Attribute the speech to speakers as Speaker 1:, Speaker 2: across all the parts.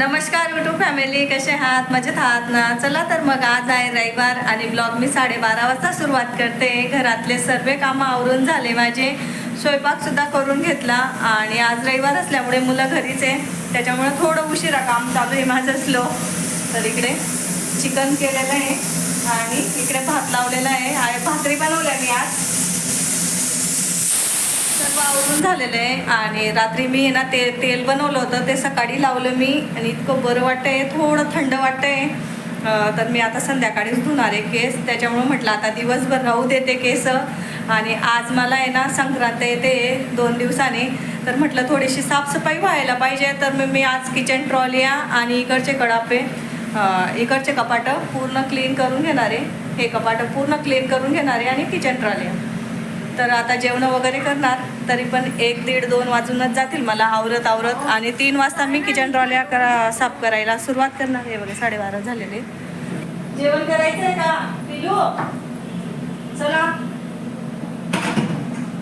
Speaker 1: नमस्कार YouTube family कसे आहात? मजेत आहात ना? चला तर मग आज आहे रविवार आणि ब्लॉग मी साडेबारा वाजता सुरुवात करते. घरातले सर्व कामं आवरून झाले माझे. स्वयंपाकसुद्धा करून घेतला आणि आज रविवार असल्यामुळे मुलं घरीच आहे. त्याच्यामुळे थोडं उशिरा काम चालू आहे माझं स्लो तर इकडे चिकन केलेलं आहे आणि इकडे भात लावलेला आहे. आणि भाकरी बनवल्या मी आज. सर्व आवरून झालेलं आहे. आणि रात्री मी ना ते तेल बनवलं होतं ते सकाळी लावलं मी. आणि इतकं बरं वाटतंय थोडं थंड वाटतंय. तर मी आता संध्याकाळीच धुणार आहे केस. त्याच्यामुळं म्हटलं आता दिवसभर राहू देते केस. आणि आज मला आहे ना संक्रांत येते दोन दिवसाने. तर म्हटलं थोडीशी साफसफाई व्हायला पाहिजे. तर मग मी आज किचन ट्रॉलिया आणि इकडचे कडापे इकडचे कपाटं पूर्ण क्लीन करून घेणार आहे. हे कपाटं पूर्ण क्लीन करून घेणार आहे आणि किचन ट्रॉलिया तर आता जेवण वगैरे करणार तरी पण एक दीड दोन वाजूनच जातील मला आवरत आवरत. आणि तीन वाजता मी किचन ट्रॉल्या करा साफ करायला सुरुवात करणार आहे. बघा साडेबारा झालेले. जेवण करायचंय का? पिलू चला.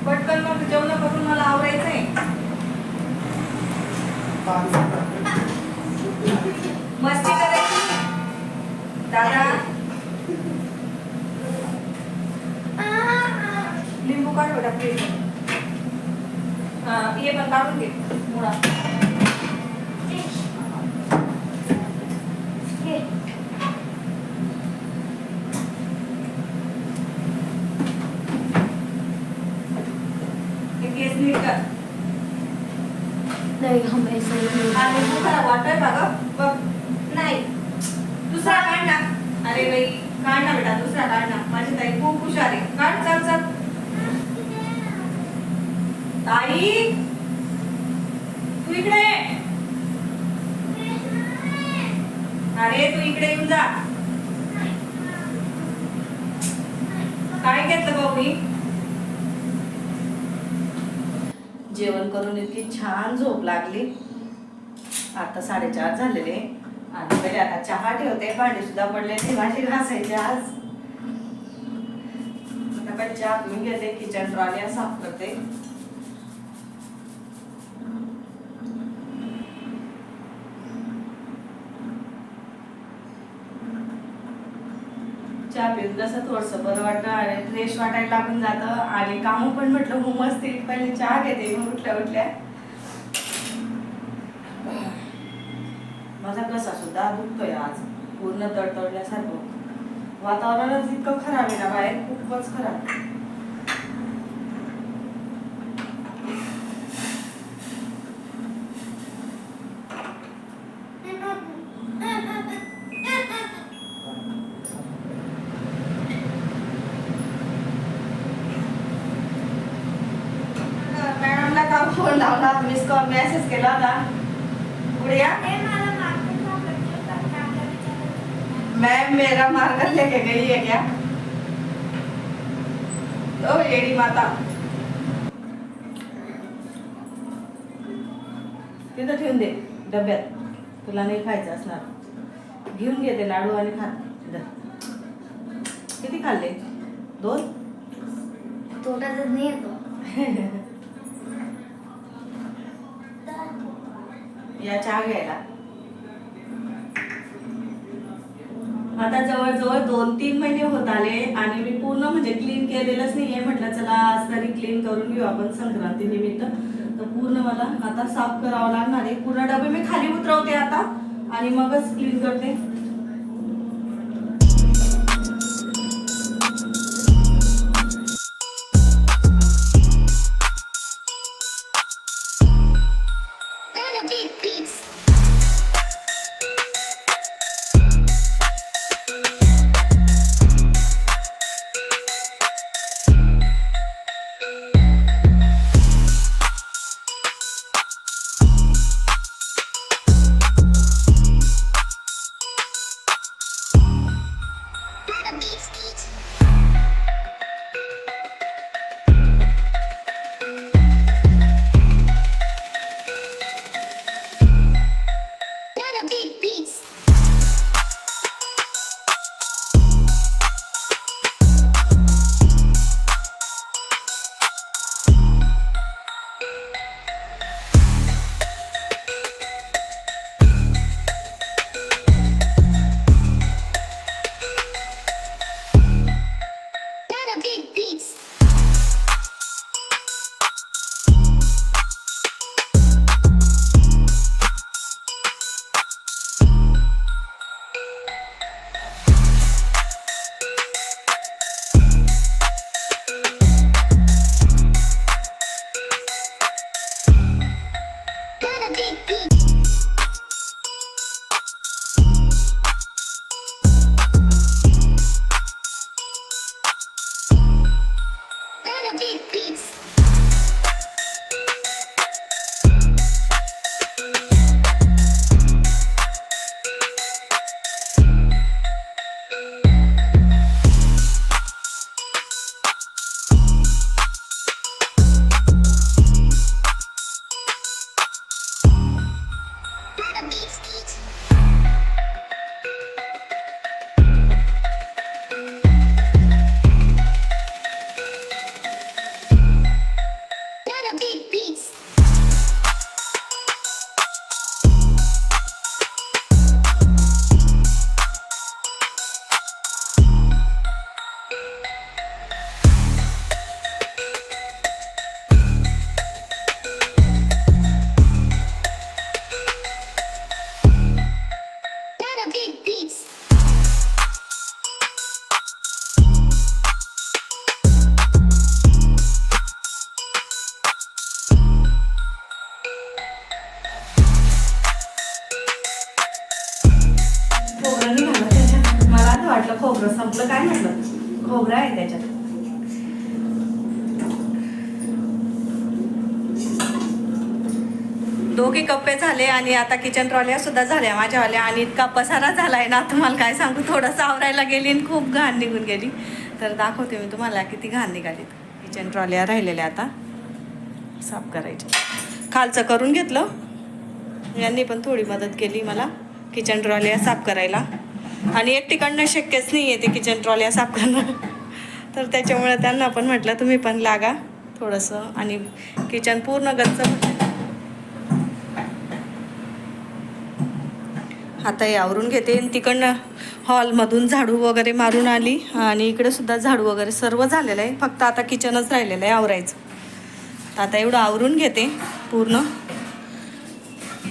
Speaker 1: पटकन मग जेवण करून मला आवरायचंय. मस्ती करायची. दादा. काढ बेटा प्लीज ये पण काढून घे मुळा. हे
Speaker 2: नहीं
Speaker 1: हा ग बघ. नाही दुसरा काढ ना. अरे बाई काढ ना बेटा दुसरा काढ ना. माझी ताई खूप हुशार आहे. काढ चल चल. आई तू इकडे अरे तू इकडे येऊन जा. काय घेतलं भाऊ मी जेवण करून इतकी छान झोप लागली. आता साडेचार झालेले. आणि पहिले आता चहा ठेवते. भांडे सुद्धा पडले ते माझी घासायचे आज. आता पण चहा घेते. किचन ट्रॉली साफ करते. चहा पिऊन कसं थोडंसं बरं वाटतं आणि फ्रेश वाटायला लागून जातं. आणि कामं पण म्हटलं हो, हुमसतील पहिले चहा घेते. मग उठल्या उठल्या. माझा घसा सुद्धा दुखतोय आज. पूर्ण तडतडल्यासारखं. वातावरणच इतकं खराब आहे ना बाहेर. खूपच खराब मॅडमला का फोन लावला मिस कॉल मेसेज केला होता. गुडिया मैम मेरा मार्कर लेके गई है क्या? ओ येडी माता. तिथं ठेवून दे डब्यात. तुला नाही खायचं असणार. घेऊन घे ते लाडू आणि खा. किती खाल्ले? दोन?
Speaker 2: सा नहीं तो
Speaker 1: या चहा घ्यायला. आता जवळजवळ दोन तीन महिने होत आले आणि मी पूर्ण म्हणजे क्लीन केलेलंच नाहीये. म्हटलं चला आज तरी क्लीन करून घेऊ आपण संक्रांती निमित्त. तर पूर्ण मला आता साफ करावं लागणार आहे. पूर्ण डबे मी खाली उतरवते आता आणि मगच क्लीन करते. Parabéns. Renegade Beats. Beats, beats. खोबरं संपलं काय म्हटलं खोबरं आहे त्याच्यात. दोघी कप्पे झाले आणि आता किचन ट्रॉल्या सुद्धा झाल्या माझ्यावाल्या आणि इतका पसारा झालाय ना तुम्हाला काय सांगू? थोडंसं आवरायला गेली आणि खूप घाण निघून गेली. तर दाखवते मी तुम्हाला किती घाण निघालीत किचन ट्रॉल्या राहिलेल्या आता. साफ करायच्या. खालचं करून घेतलं. यांनी पण थोडी मदत केली मला. किचन ट्रॉल्या साफ करायला. आणि एकटीकडनं शक्यच नाही आहे ते किचन ट्रॉल्या साफ करणं तर त्याच्यामुळे त्यांना पण म्हटलं तुम्ही पण लागा थोडंसं. आणि किचन पूर्ण गच्च आता यावरून आवरून घेते. तिकडनं हॉलमधून झाडू वगैरे मारून आली. आणि इकडे सुद्धा झाडू वगैरे सर्व झालेलं आहे. फक्त आता किचनच राहिलेलं आहे आवरायचं. आता एवढं आवरून घेते पूर्ण.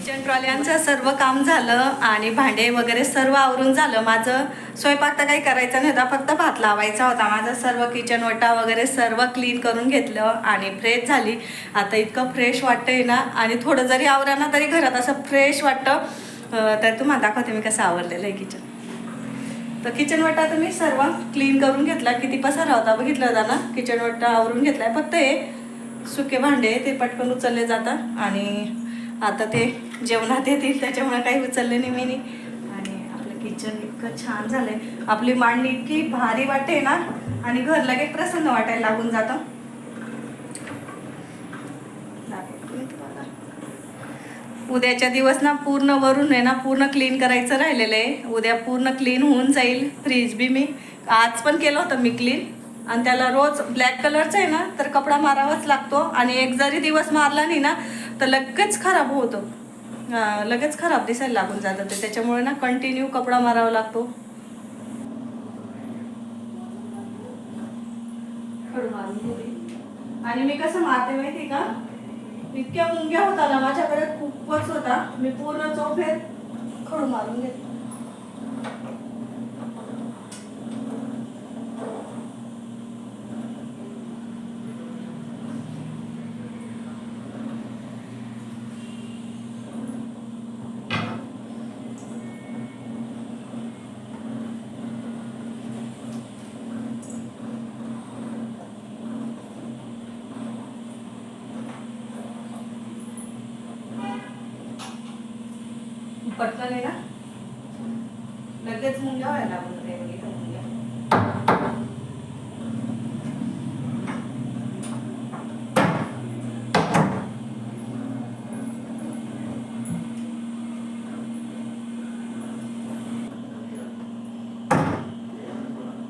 Speaker 1: किचन ट्रॉल्यांचं सर्व काम झालं आणि भांडे वगैरे सर्व आवरून झालं. माझं स्वयंपाक तर काही करायचा नव्हता फक्त भात लावायचा होता. माझं सर्व किचन वटा वगैरे सर्व क्लीन करून घेतलं आणि फ्रेश झाली. आता इतकं फ्रेश वाटतंय ना आणि थोडं जरी आवरा ना तरी घरात असं फ्रेश वाटतं. तर तुम्हाला दाखवते मी कसं आवरलेलं आहे किचन तर किचन वटा तर मी सर्व क्लीन करून घेतला. किती पसारा होता बघितला होता ना? किचन वटा आवरून घेतला फक्त हे सुके भांडे ते पटकन उचलले जातात आणि आता ते जेवणात येतील त्याच्यामुळे काही उचलले नाही मी नाही आणि आपलं किचन इतकं छान झालंय. आपली मांडणी इतकी भारी वाटते ना आणि घर लगेच प्रसन्न वाटायला लागून जातं. उद्याच्या दिवस ना पूर्ण वरून आहे ना पूर्ण क्लीन करायचं राहिलेलं आहे. उद्या पूर्ण क्लीन होऊन जाईल फ्रीज बी मी. आज पण केलं होतं मी क्लीन आणि त्याला रोज ब्लॅक कलरचा आहे ना तर कपडा मारावाच लागतो. आणि एक जरी दिवस मारला नाही ना तर लगेच खराब होतं लगेच खराब दिसायला लागून जातं ते त्याच्यामुळे ना कंटिन्यू कपडा मारावा लागतो. खडू मारून आणि मी कसं मारते माहिती का? इतक्या मुंग्या होता ना माझ्याकडे खूपच होता. मी पूर्ण चौफेर खडू मारून घेतला. पटकन आहे ना. लगेच मुंग्या व्हायला लागून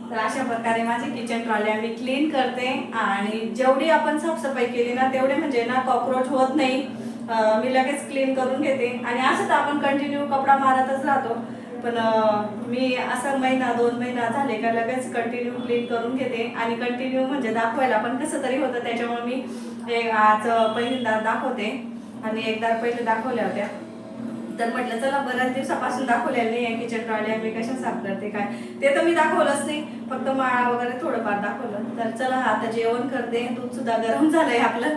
Speaker 1: तर अशा प्रकारे माझी किचन ट्रॉल्या मी क्लीन करते आणि जेवढी आपण साफसफाई केली ना तेवढे म्हणजे ना कॉक्रोच होत नाही. मी लगेच क्लीन करून घेते. आणि असं तर आपण कंटिन्यू कपडा मारतच राहतो. पण मी असं महिना दोन महिना झाले का लगेच कंटिन्यू क्लीन करून घेते. आणि कंटिन्यू म्हणजे दाखवायला पण कसं तरी होतं. त्याच्यामुळे मी आज पहिल्यांदा दाखवते. आणि एकदा पहिले दाखवल्या होत्या. तर म्हटलं चला बऱ्याच दिवसापासून दाखवलेलं नाही आहे किचन ट्रॉली मी कशा साफ करते काय? ते तर मी दाखवलंच नाही. फक्त माळा वगैरे थोडंफार दाखवलं. तर चला आता जेवण करते. दूध सुद्धा गरम झालंय आपलं.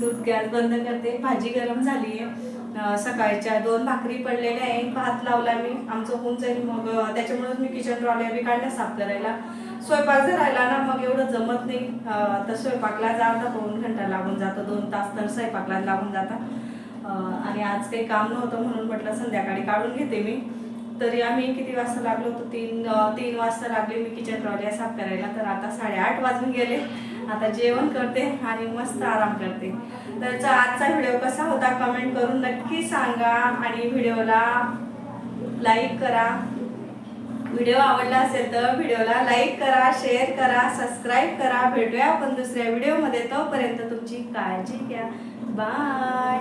Speaker 1: दूध गॅस बंद करते. भाजी गरम झाली. आहे सकाळच्या दोन भाकरी पडलेल्या आहे भात लावला मी. आमचं होऊन जाईल. मग त्याच्यामुळेच मी किचन ट्रॉल्या बी काढल्या साफ करायला. स्वयंपाक जर राहिला ना मग एवढं जमत नाही. तर स्वयंपाकला जाता दोन घंटा लागून जातो. दोन तास तर स्वयंपाकला लागून जाता. आणि आज काही काम नव्हतं म्हणून म्हटलं संध्याकाळी काढून घेते मी. तरी आम्ही किती वाजता लागलो होतो? तीन तीन वाजता लागले मी किचन ट्रॉल्या साफ करायला. तर आता साडेआठ वाजून गेले. आता जेवण करते आणि मस्त आराम करते. तर आजचा व्हिडिओ कसा होता कमेंट करून नक्की सांगा आणि व्हिडिओला लाईक करा. व्हिडिओ आवडला असेल तर व्हिडिओला लाईक करा शेअर करा सबस्क्राईब करा. भेटूया आपण दुसऱ्या व्हिडिओमध्ये. तोपर्यंत तुमची काळजी घ्या. बाय.